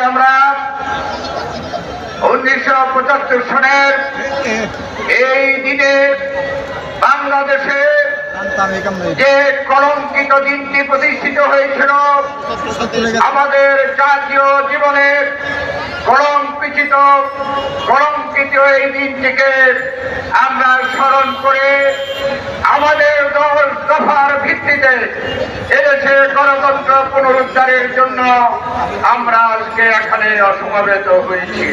আমরা উনিশশো পঁচাত্তর সনের এই দিনে বাংলাদেশে যে কলঙ্কিত দিনটি প্রতিষ্ঠিত হয়েছিল, আমাদের জাতীয় জীবনের কলঙ্কিত কলঙ্কিত এই দিনটিকে আমরা স্মরণ করে আমাদের দফার ভিত্তিতে এদেশে গণতন্ত্র পুনরুদ্ধারের জন্য আমরা আজকে এখানে অসমাবেত হয়েছি।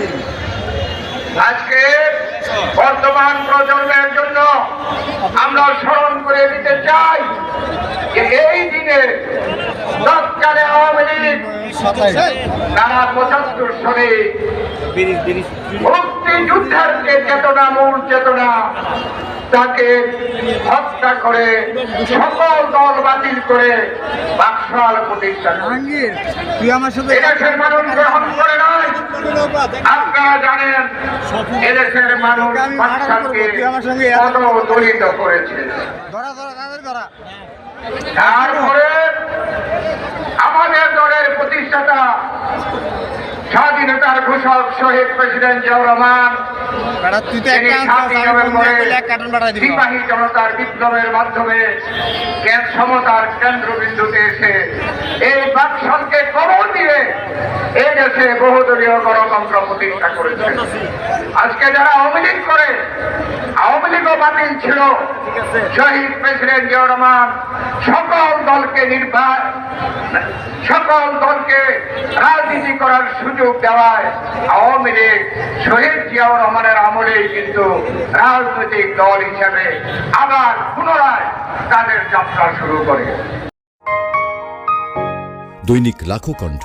আজকে বর্তমান প্রজন্মের জন্য আমরা স্মরণ করে দিতে চাই যে এই দিনে তৎকালে আওয়ামী লীগ তারা পঁচাত্তর সালে মুক্তিযুদ্ধের যে চেতনা মূল চেতনা তাকে হত্যা করে সকল দল বাতিল করে বাকশাল প্রতিষ্ঠা করে। জাহাঙ্গীর আমার সাথে এদেশের মানুষ গ্রহণ করে আপনারা জানেন এদেশের মানুষ দলিত করেছে। তারপরে এক কার্টন পাঠাই দিবি। সিপাহী জনতার বিপ্লবের মাধ্যমে জ্ঞান সমতার কেন্দ্রবিন্দুতে এসে এই বাকশালকে কবর দিয়ে এই দেশে বহুদলীয় গণতন্ত্র প্রতিষ্ঠা করেছে। আজকে যারা আওয়ামী লীগ করে আওয়ামী লীগও বাতিল ছিল। শহীদ প্রেসিডেন্ট জিয়াউর রহমান সকল দলকে নির্বাচন সকল দলকে রাজনীতি করার সুযোগ দেওয়ায় আওয়ামী লীগ শহীদ জিয়াউর রহমানের আমলেই কিন্তু রাজনৈতিক দল হিসাবে আবার পুনরায় তাদের যাত্রা শুরু করে। দৈনিক লাখো কণ্ঠ